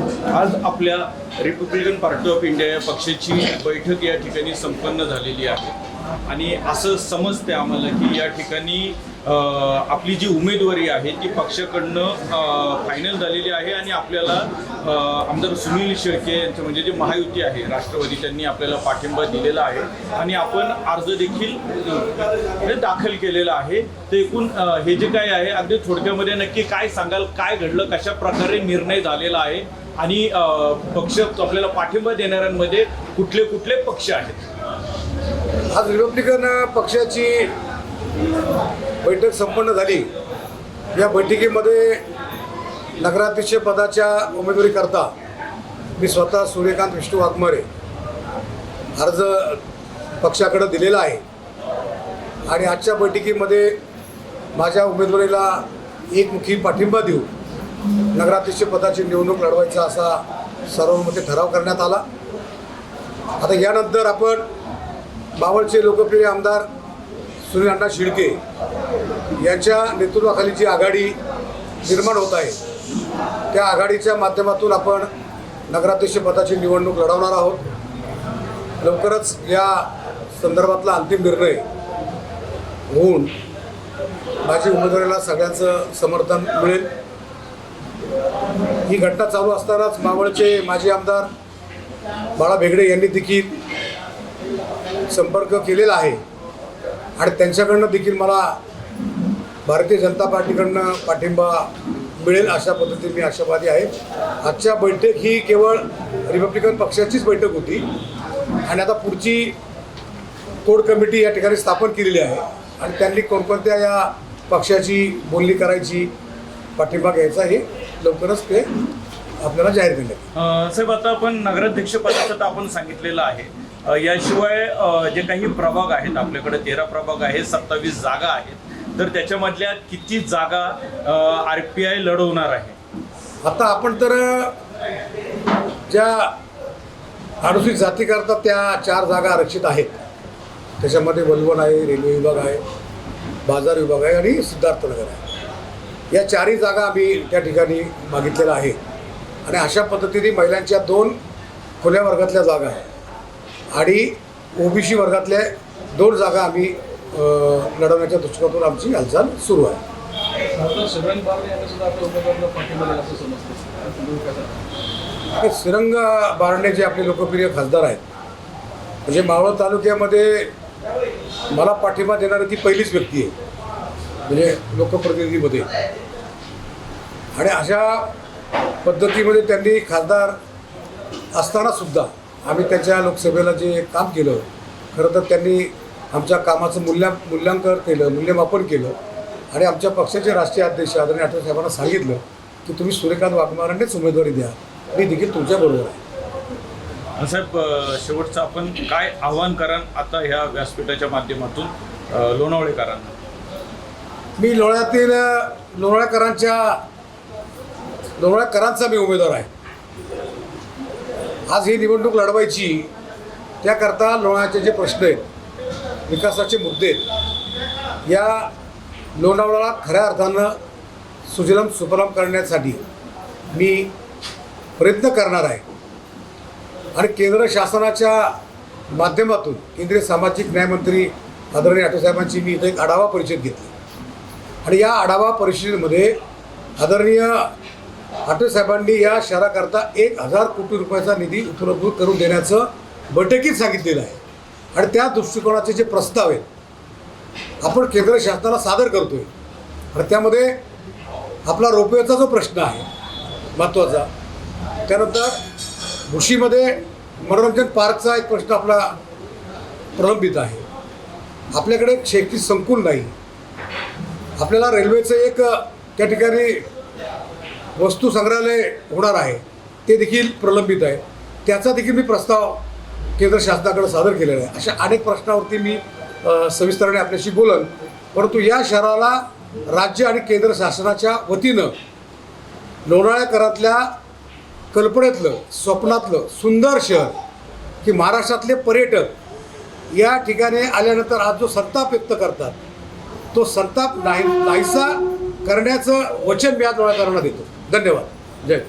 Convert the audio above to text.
आज आपल्या Republican party of India या पक्षाची बैठक या ठिकाणी संपन्न झालेली आहे. आणि असं समजते आम्हाला की या ठिकाणी आपली जी उमेदवारी आहे ती पक्षाकडनं फायनल झालेली आहे आणि आपल्याला आमदार सुनील शेळके यांचं म्हणजे जे महायुती आहे राष्ट्रवादी त्यांनी आपल्याला पाठिंबा दिलेला आहे. आणि आपण अर्ज देखील दाखल केलेला आहे. तर एकूण हे जे काय आहे अगदी थोडक्यामध्ये नक्की काय सांगाल काय घडलं कशा प्रकारे निर्णय झालेला आहे आणि पक्ष आपल्याला पाठिंबा देणाऱ्यांमध्ये कुठले कुठले पक्ष आहेत? आज रिपब्लिकन पक्षाची बैठक संपन्न झाली. या बैठकीमध्ये नगराध्यक्ष पदाच्या उमेदवारीकरता मी स्वतः सूर्यकांत विष्णू वाघमारे अर्ज पक्षाकडे दिलेला आहे. आणि आजच्या बैठकीमध्ये माझ्या उमेदवारीला एकमुखी पाठिंबा देऊ नगराध्यक्ष पदाची निवडणूक लढवायचा असा सर्वांमध्ये ठराव करण्यात आला. आता यानंतर आपण बावळचे लोकप्रिय आमदार सुनील अण्णा शिळके यांच्या नेतृत्वाखाली जी आघाडी निर्माण होत आहे त्या आघाडीच्या माध्यमातून आपण नगराध्यक्षपदाची निवडणूक लढवणार आहोत. लवकरच या संदर्भातला अंतिम निर्णय होऊन माझी उमेदवारीला सगळ्यांचं समर्थन मिळेल. ही घटना चालू असतानाच मावळचे माजी आमदार बाळा भेगडे यांनी देखील संपर्क केलेला आहे. आणि त्यांच्याकडनं देखील मला भारतीय जनता पार्टीकडनं पाठिंबा मिळेल अशा पद्धतीने मी आशावादी आहे. आजच्या बैठक ही केवळ रिपब्लिकन पक्षाचीच बैठक होती. आणि आता पुढची कोड कमिटी या ठिकाणी स्थापन केलेली आहे. आणि त्यांनी कोणकोणत्या या पक्षाची बोलणी करायची पाठिंबा घ्यायचा हे लवकरच ते आपल्याला जाहीर करण्यात साहेब आता आपण नगराध्यक्षपदाचं तर आपण सांगितलेलं आहे. याशिवाय जे काही प्रभाग आहेत आपल्याकडे तेरा प्रभाग आहेत सत्तावीस जागा आहेत तर त्याच्यामधल्या किती जागा आर पी आय लढवणार आहे? आता आपण तर ज्या अनुसूचित जाती करता त्या चार जागा आरक्षित आहेत. त्याच्यामध्ये वलवण आहे रेल्वे विभाग आहे बाजार विभाग आहे आणि सिद्धार्थनगर आहे. या चारही जागा आम्ही त्या ठिकाणी मागितलेल्या आहेत. आणि अशा पद्धतीने महिलांच्या दोन खुल्या वर्गातल्या जागा आहेत. आणि ओबीसी वर्गातल्या दोन जागा आम्ही लढवण्याच्या दृष्टिकोनातून आमची हालचाल सुरू आहे. श्रीरंग बारणे जे आपले लोकप्रिय खासदार आहेत म्हणजे मावळ तालुक्यामध्ये मला पाठिंबा देणारी ती पहिलीच व्यक्ती आहे. म्हणजे लोकप्रतिनिधीमध्ये. आणि अशा पद्धतीमध्ये त्यांनी खासदार असताना सुद्धा आम्ही त्यांच्या लोकसभेला जे काम केलं खरं तर त्यांनी आमच्या कामाचं मूल्या मूल्यांकन केलं मूल्यमापन केलं. आणि आमच्या पक्षाचे राष्ट्रीय अध्यक्ष आदरणीय आठवले साहेबांना सांगितलं की तुम्ही सूर्यकांत वाघमारांनीच उमेदवारी द्या. मी देखील तुमच्याबरोबर आहे. साहेब शेवटचं आपण काय आव्हान कराल आता ह्या व्यासपीठाच्या माध्यमातून लोणावळेकरांना? मी लोण्यातील लोणाळ्याकरांच्या लोणाळ्याकरांचा मी उमेदवार आहे. आज ही निवडणूक लढवायची त्याकरता लोणाचे जे प्रश्न आहेत विकासाचे मुद्दे आहेत या लोणावळाला खऱ्या अर्थानं सुजलम सुफलम करण्यासाठी मी प्रयत्न करणार आहे. आणि केंद्र शासनाच्या माध्यमातून केंद्रीय सामाजिक न्यायमंत्री आदरणीय आठवसाहेबांची मी इथं एक आढावा परिषद घेतली. आणि या आढावा परिषदेमध्ये आदरणीय आठवसाहेबांनी या शहराकरता एक हजार कोटी रुपयाचा निधी उपलब्ध करून देण्याचं बैठकीत सांगितलेलं आहे. आणि त्या दृष्टिकोनाचे जे प्रस्ताव आहेत आपण केंद्र शासनाला सादर करतोय. आणि त्यामध्ये आपला रोपवेचा जो प्रश्न आहे महत्त्वाचा त्यानंतर भुशीमध्ये मनोरंजन पार्कचा एक प्रश्न आपला प्रलंबित आहे. आपल्याकडे शेती संकुल नाही. आपल्याला रेल्वेचं एक त्या ठिकाणी वस्तू संग्रहालय होणार आहे ते देखील प्रलंबित आहे. त्याचा देखील मी प्रस्ताव केंद्र शासनाकडे सादर केलेला आहे. अशा अनेक प्रश्नावरती मी सविस्तराने आपल्याशी बोलन. परंतु या शहराला राज्य आणि केंद्र शासनाच्या वतीनं लोणाळ्याकरातल्या कल्पनेतलं स्वप्नातलं सुंदर शहर की महाराष्ट्रातले पर्यटक या ठिकाणी आल्यानंतर आज जो संताप व्यक्त करतात तो संताप नाही नाहीसा करण्याचं वचन मी आज लोणाळ्याकरांना देतो. ధన్యవాదాలు జై